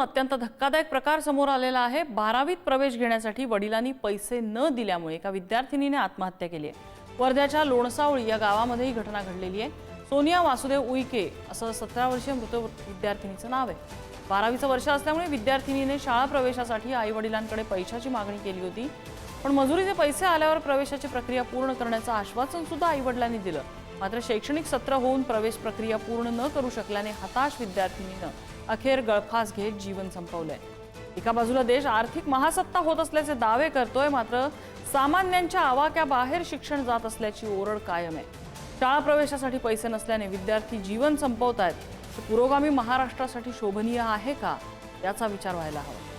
अत्यंत धक्कादायक प्रकार समोर आलेला आहे. बारावीत प्रवेश घेण्यासाठी वडिलांनी पैसे न दिल्यामुळे एका विद्यार्थिनीने आत्महत्या केली आहे. वर्ध्याच्या लोणसावळी या गावामध्ये ही घटना घडलेली आहे. सोनिया वासुदेव उईके असं सतरा वर्षीय मृत विद्यार्थिनीचं नाव आहे. बारावीचं वर्ष असल्यामुळे विद्यार्थिनीने शाळा प्रवेशासाठी आई वडिलांकडे पैशाची मागणी केली होती. पण मजुरीचे पैसे आल्यावर प्रवेशाची प्रक्रिया पूर्ण करण्याचं आश्वासन सुद्धा आई वडिलांनी दिलं. मात्र शैक्षणिक सत्र होऊन प्रवेश प्रक्रिया पूर्ण न करू शकल्याने हताश विद्यार्थिनीनं अखेर गळफास घेत जीवन संपवलंय. एका बाजूला देश आर्थिक महासत्ता होत असल्याचे दावे करतोय मात्र सामान्यांच्या आवाक्याबाहेर शिक्षण जात असल्याची ओरड कायम आहे. शाळा प्रवेशासाठी पैसे नसल्याने विद्यार्थी जीवन संपवत आहेत पुरोगामी महाराष्ट्रासाठी शोभनीय आहे का? याचा विचार व्हायला हवा.